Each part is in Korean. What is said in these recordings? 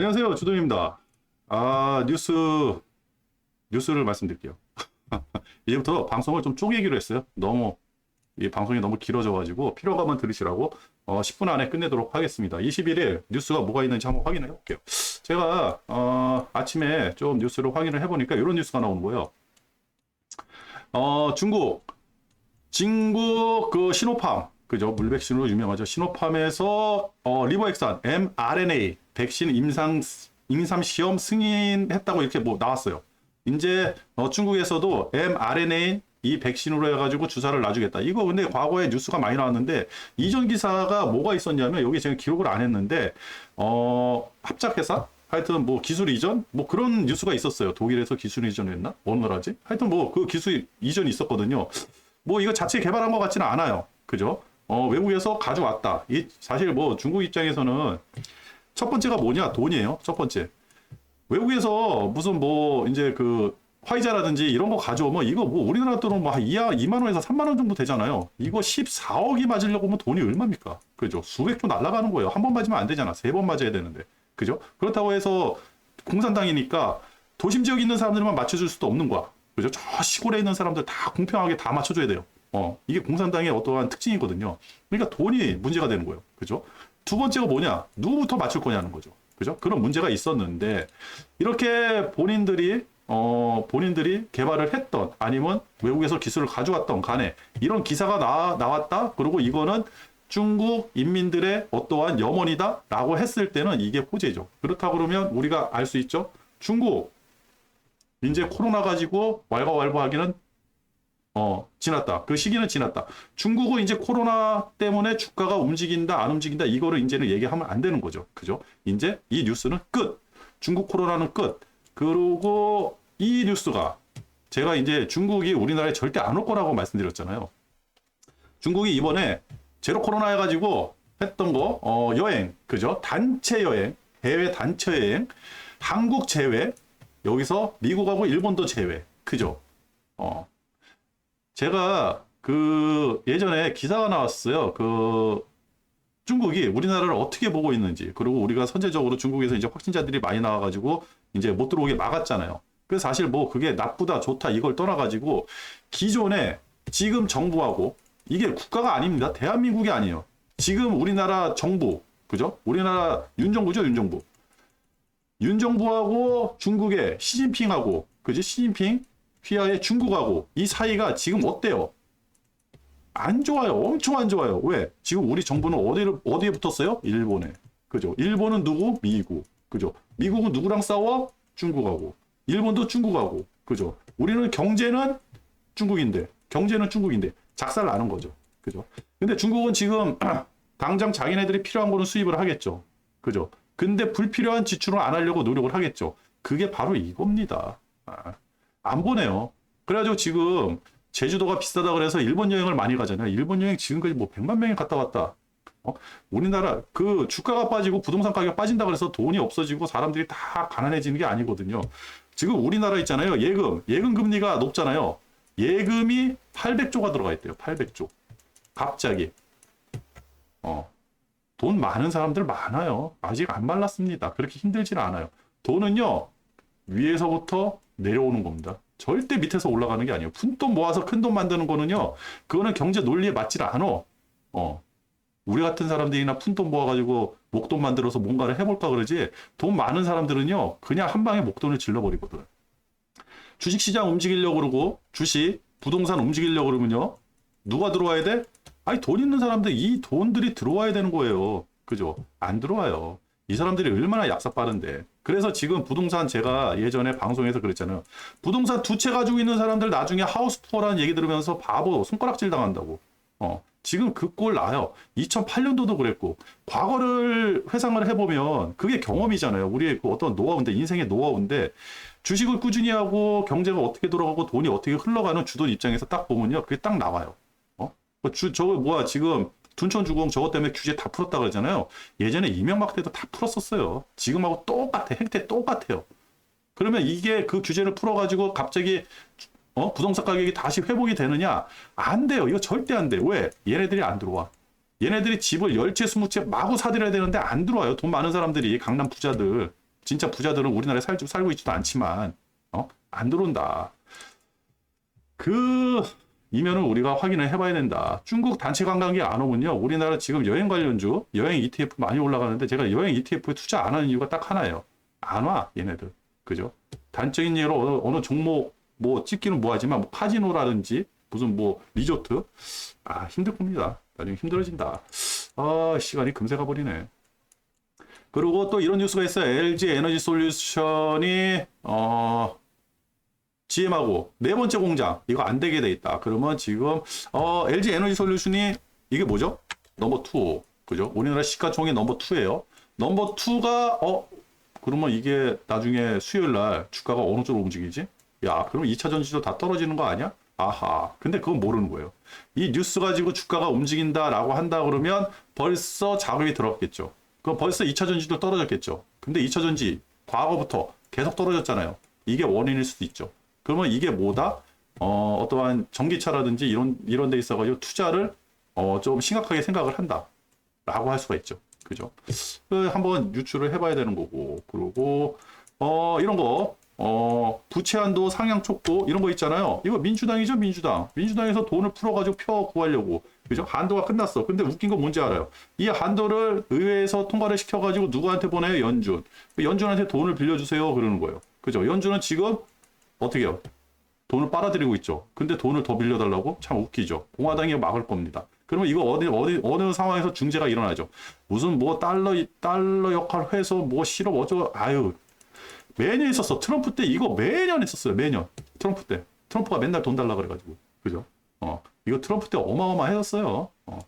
안녕하세요. 주동입니다. 아, 뉴스, 뉴스를 말씀드릴게요. 이제부터 방송을 좀 쪼개기로 했어요. 너무, 이 방송이 너무 길어져 가지고 필요가만 들으시라고 어, 10분 안에 끝내도록 하겠습니다. 21일 뉴스가 뭐가 있는지 한번 확인해 볼게요. 제가 어, 아침에 좀 뉴스를 확인을 해보니까 이런 뉴스가 나오는 거예요. 어, 중국, 중국 그 시노팜, 그죠? 물백신으로 유명하죠. 시노팜에서 어, 리버엑산 mRNA 백신 임상 임상 시험 승인했다고 이렇게 뭐 나왔어요. 이제 어, 중국에서도 mRNA 이 백신으로 해가지고 주사를 놔주겠다. 이거 근데 과거에 뉴스가 많이 나왔는데 이전 기사가 뭐가 있었냐면 여기 제가 기록을 안 했는데 어 합작회사 하여튼 뭐 기술 이전 뭐 그런 뉴스가 있었어을 독일에서 기술 이전을 했나 어느 나라지? 하여튼 뭐 그 기술 이전이 있었거든요. 뭐 이거 자체 개발한 것 같지는 않아요. 그죠? 어 외국에서 가져왔다. 이 사실 뭐 중국 입장에서는 첫 번째가 뭐냐 돈이에요. 첫 번째. 외국에서 무슨 뭐 이제 그 화이자라든지 이런 거 가져오면 이거 뭐 우리나라 돈은 뭐 2만 2만 원에서 3만 원 정도 되잖아요. 이거 14억이 맞으려고 하면 돈이 얼마입니까? 그죠? 수백 조 날라가는 거예요. 한 번 맞으면 안 되잖아. 세 번 맞아야 되는데. 그죠? 그렇다고 해서 공산당이니까 도심 지역에 있는 사람들만 맞춰줄 수도 없는 거야. 그죠? 저 시골에 있는 사람들 다 공평하게 다 맞춰줘야 돼요. 어, 이게 공산당의 어떠한 특징이거든요. 그러니까 돈이 문제가 되는 거예요. 그죠? 두 번째가 뭐냐? 누구부터 맞출 거냐는 거죠. 그죠? 그런 문제가 있었는데, 이렇게 본인들이 어, 본인들이 개발을 했던 아니면 외국에서 기술을 가져왔던 간에 이런 기사가 나, 나왔다. 그리고 이거는 중국 인민들의 어떠한 염원이다 라고 했을 때는 이게 호재죠. 그렇다 그러면 우리가 알 수 있죠. 중국 이제 코로나 가지고 왈가왈부하기는 어 지났다. 그 시기는 지났다. 중국은 이제 코로나 때문에 주가가 움직인다 안 움직인다 이거를 이제는 얘기하면 안 되는 거죠. 그죠? 이제 이 뉴스는 끝. 중국 코로나는 끝. 그리고 이 뉴스가 제가 이제 중국이 우리나라에 절대 안 올 거라고 말씀드렸잖아요. 중국이 이번에 제로 코로나 해가지고 했던 거, 어, 여행, 그죠? 단체 여행, 해외 단체 여행, 한국 제외, 여기서 미국하고 일본도 제외, 그죠? 어. 제가 그 예전에 기사가 나왔어요. 그 중국이 우리나라를 어떻게 보고 있는지, 그리고 우리가 선제적으로 중국에서 이제 확진자들이 많이 나와가지고 이제 못 들어오게 막았잖아요. 그 사실 뭐 그게 나쁘다 좋다 이걸 떠나가지고 기존에 지금 정부하고 이게 국가가 아닙니다. 대한민국이 아니에요. 지금 우리나라 정부 그죠? 우리나라 윤정부죠 윤정부. 윤정부하고 중국의 시진핑하고 그지 시진핑 휘하의 중국하고 이 사이가 지금 어때요? 안 좋아요. 엄청 안 좋아요. 왜? 지금 우리 정부는 어디를 어디에 붙었어요? 일본에. 그죠? 일본은 누구? 미국. 그죠? 미국은 누구랑 싸워? 중국하고. 일본도 중국하고 그죠? 우리는 경제는 중국인데 경제는 중국인데 작살 나는 거죠. 그죠? 근데 중국은 지금 당장 자기네들이 필요한 거는 수입을 하겠죠. 그죠? 근데 불필요한 지출을 안 하려고 노력을 하겠죠. 그게 바로 이겁니다. 아, 안 보내요. 그래가지고 지금 제주도가 비싸다 그래서 일본 여행을 많이 가잖아요. 일본 여행 지금까지 뭐 100만 명이 갔다 왔다. 어? 우리나라 그 주가가 빠지고 부동산 가격 빠진다 그래서 돈이 없어지고 사람들이 다 가난해지는 게 아니거든요. 지금 우리나라 있잖아요. 예금, 예금 금리가 높잖아요. 예금이 800조가 들어가 있대요. 800조. 갑자기. 어. 돈 많은 사람들 많아요. 아직 안 말랐습니다. 그렇게 힘들지는 않아요. 돈은요, 위에서부터 내려오는 겁니다. 절대 밑에서 올라가는 게 아니에요. 푼돈 모아서 큰 돈 만드는 거는요, 그거는 경제 논리에 맞질 않아. 어. 우리 같은 사람들이나 푼돈 모아가지고 목돈 만들어서 뭔가를 해볼까 그러지 돈 많은 사람들은요 그냥 한 방에 목돈을 질러버리거든. 주식시장 움직이려고 그러고 주식 부동산 움직이려고 그러면요 누가 들어와야 돼? 아니 돈 있는 사람들 이 돈들이 들어와야 되는 거예요. 그죠? 안 들어와요. 이 사람들이 얼마나 약사 빠른데. 그래서 지금 부동산 제가 예전에 방송에서 그랬잖아요. 부동산 두 채 가지고 있는 사람들 나중에 하우스 푸어라는 얘기 들으면서 바보 손가락질 당한다고. 어. 지금 그 꼴 나요. 2008년도도 그랬고 과거를 회상을 해보면 그게 경험이잖아요. 우리의 그 어떤 노하우인데 인생의 노하우인데 주식을 꾸준히 하고 경제가 어떻게 돌아가고 돈이 어떻게 흘러가는 주돈 입장에서 딱 보면요. 그게 딱 나와요. 어? 그 주, 저거 뭐야 지금 둔천주공 저것 때문에 규제 다 풀었다 그러잖아요. 예전에 이명박 때도 다 풀었었어요. 지금하고 똑같아. 행태 똑같아요. 그러면 이게 그 규제를 풀어가지고 갑자기 어? 부동산 가격이 다시 회복이 되느냐? 안 돼요. 이거 절대 안 돼. 왜? 얘네들이 안 들어와. 얘네들이 집을 열채 스무 채 마구 사들여야 되는데 안 들어와요. 돈 많은 사람들이 강남 부자들. 진짜 부자들은 우리나라에 살, 살고 있지도 않지만 어? 안 들어온다. 그 이면을 우리가 확인을 해봐야 된다. 중국 단체 관광객 안 오면요. 우리나라 지금 여행 관련주, 여행 ETF 많이 올라가는데 제가 여행 ETF에 투자 안 하는 이유가 딱 하나예요. 안 와, 얘네들. 그죠? 단적인 예로 어느, 어느 종목 뭐 찍기는 뭐하지만 뭐 카지노라든지 무슨 뭐 리조트 아 힘들 겁니다. 나중에 힘들어진다. 아 시간이 금세 가버리네. 그리고 또 이런 뉴스가 있어요. LG 에너지 솔루션이 어 GM하고 네 번째 공장 이거 안 되게 돼 있다. 그러면 지금 어 LG 에너지 솔루션이 이게 뭐죠? 넘버 2 그죠? 우리나라 시가총액 넘버 2예요. 넘버 2가 어 그러면 이게 나중에 수요일 날 주가가 어느 쪽으로 움직이지? 야, 그럼 2차 전지도 다 떨어지는 거 아니야? 아하. 근데 그건 모르는 거예요. 이 뉴스 가지고 주가가 움직인다라고 한다 그러면 벌써 자금이 들어갔겠죠. 그럼 벌써 2차 전지도 떨어졌겠죠. 근데 2차 전지 과거부터 계속 떨어졌잖아요. 이게 원인일 수도 있죠. 그러면 이게 뭐다? 어, 어떠한 전기차라든지 이런 이런 데 있어가지고 투자를 어, 좀 심각하게 생각을 한다 라고 할 수가 있죠. 그죠? 그 한번 유출을 해봐야 되는 거고 그리고 어 이런 거 어, 부채 한도 상향 촉구 이런 거 있잖아요. 이거 민주당이죠, 민주당. 민주당에서 돈을 풀어가지고 펴 구하려고. 그죠? 한도가 끝났어. 근데 웃긴 건 뭔지 알아요? 이 한도를 의회에서 통과를 시켜가지고 누구한테 보내요? 연준. 그 연준한테 돈을 빌려주세요. 그러는 거예요. 그죠? 연준은 지금 어떻게 해요? 돈을 빨아들이고 있죠. 근데 돈을 더 빌려달라고? 참 웃기죠. 공화당이 막을 겁니다. 그러면 이거 어디, 어디, 어느 상황에서 중재가 일어나죠. 무슨 뭐 달러, 달러 역할 해서 뭐 실업 어쩌고, 아유, 매년 있었어. 트럼프 때 이거 매년 했었어요. 매년. 트럼프 때. 트럼프가 맨날 돈 달라 그래가지고. 그죠? 어. 이거 트럼프 때 어마어마했었어요. 어.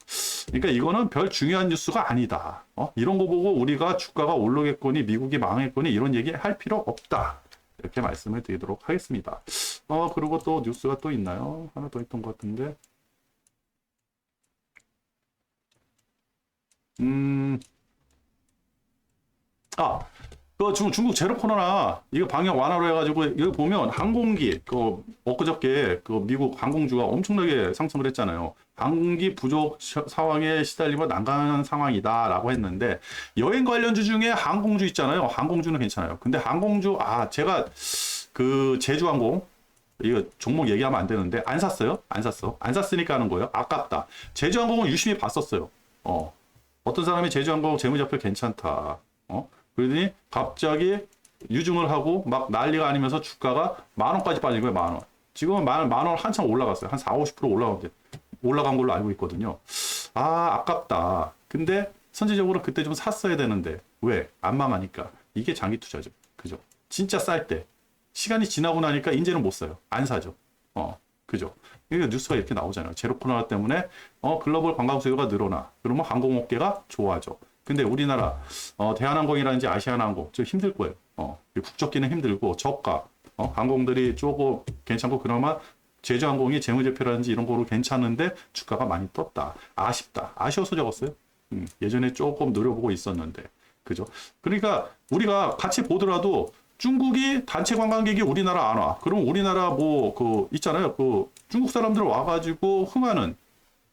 그러니까 이거는 별 중요한 뉴스가 아니다. 어? 이런 거 보고 우리가 주가가 오르겠거니 미국이 망했거니 이런 얘기 할 필요 없다. 이렇게 말씀을 드리도록 하겠습니다. 어, 그리고 또 뉴스가 또 있나요? 하나 더 있던 것 같은데. 음, 아, 그 중, 중국 제로 코로나 이거 방역 완화로 해가지고 여기 보면 항공기 그 엊그저께 그 미국 항공주가 엄청나게 상승을 했잖아요. 항공기 부족 시- 상황에 시달리며 난감한 상황이다라고 했는데 여행 관련주 중에 항공주 있잖아요. 항공주는 괜찮아요. 근데 항공주 아 제가 그 제주항공 이거 종목 얘기하면 안 되는데 안 샀어요? 안 샀어. 안 샀으니까 하는 거예요. 아깝다. 제주항공은 유심히 봤었어요. 어. 어떤 사람이 제주항공 재무제표 괜찮다. 어? 그러더니 갑자기 유증을 하고 막 난리가 아니면서 주가가 만 원까지 빠진 거예요, 만 원. 지금은 만, 만원 한참 올라갔어요. 한 4, 50% 올라간, 올라간 걸로 알고 있거든요. 아, 아깝다. 근데 선제적으로 그때 좀 샀어야 되는데, 왜? 안 망하니까. 이게 장기 투자죠. 그죠? 진짜 쌀 때. 시간이 지나고 나니까 이제는 못 사요. 안 사죠. 어, 그죠? 이게 뉴스가 이렇게 나오잖아요. 제로 코로나 때문에 어, 글로벌 관광 수요가 늘어나. 그러면 항공업계가 좋아져. 근데 우리나라 어, 대한항공이라든지 아시아나항공 좀 힘들 거예요. 어, 국적기는 힘들고 저가 어, 항공들이 조금 괜찮고 그나마 제주항공이 재무제표라든지 이런 거로 괜찮은데 주가가 많이 떴다. 아쉽다. 아쉬워서 적었어요. 음, 예전에 조금 노려보고 있었는데 그죠? 그러니까 우리가 같이 보더라도 중국이 단체 관광객이 우리나라 안 와. 그럼 우리나라 뭐 그 있잖아요. 그 중국 사람들 와가지고 흥하는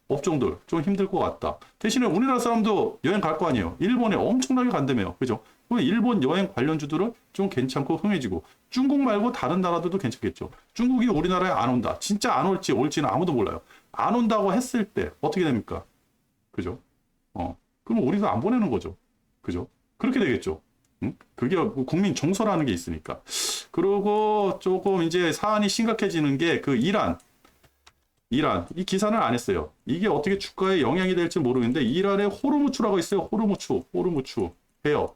업종들 좀 힘들 것 같다. 대신에 우리나라 사람도 여행 갈 거 아니에요. 일본에 엄청나게 간다며요. 그죠? 일본 여행 관련주들은 좀 괜찮고 흥해지고 중국 말고 다른 나라들도 괜찮겠죠. 중국이 우리나라에 안 온다. 진짜 안 올지 올지는 아무도 몰라요. 안 온다고 했을 때 어떻게 됩니까? 그죠? 어. 그럼 우리도 안 보내는 거죠. 그죠? 그렇게 되겠죠. 응? 그게 국민 정서라는 게 있으니까. 그리고 조금 이제 사안이 심각해지는 게 그 이란 이란 이 기사는 안 했어요. 이게 어떻게 주가에 영향이 될지 모르겠는데 이란에 호르무추라고 있어요. 호르무추, 호르무추 해요.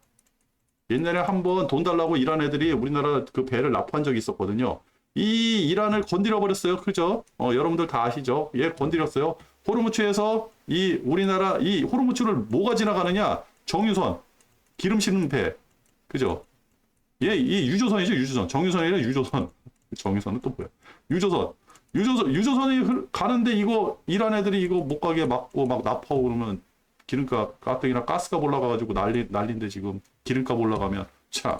옛날에 한번 돈 달라고 이란 애들이 우리나라 그 배를 납부한 적이 있었거든요. 이 이란을 건드려 버렸어요. 그죠? 어, 여러분들 다 아시죠? 얘 건드렸어요. 호르무추에서 이 우리나라 이 호르무추를 뭐가 지나가느냐? 정유선, 기름 싣는 배, 그죠? 얘이 유조선이죠, 유조선. 정유선이 아니라 유조선. 정유선은 또 뭐야? 유조선. 유조선, 유조선이 흐- 가는데 이거 이란 애들이 이거 못 가게 막고 막 납하고 그러면 기름값, 가뜩이나 가스가 올라가가지고 난리, 난리인데 지금 기름값 올라가면 참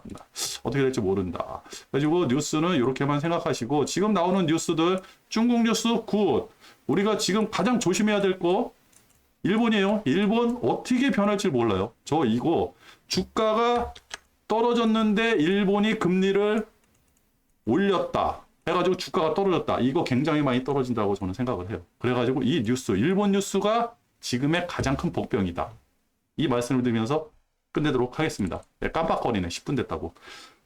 어떻게 될지 모른다. 그래가지고 뉴스는 이렇게만 생각하시고 지금 나오는 뉴스들 중국 뉴스 굿. 우리가 지금 가장 조심해야 될 거 일본이에요. 일본 어떻게 변할지 몰라요. 저 이거 주가가 떨어졌는데 일본이 금리를 올렸다. 해가지고 주가가 떨어졌다. 이거 굉장히 많이 떨어진다고 저는 생각을 해요. 그래가지고 이 뉴스, 일본 뉴스가 지금의 가장 큰 복병이다. 이 말씀을 드리면서 끝내도록 하겠습니다. 네, 깜빡거리네. 10분 됐다고.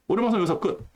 방송 여기서 끝.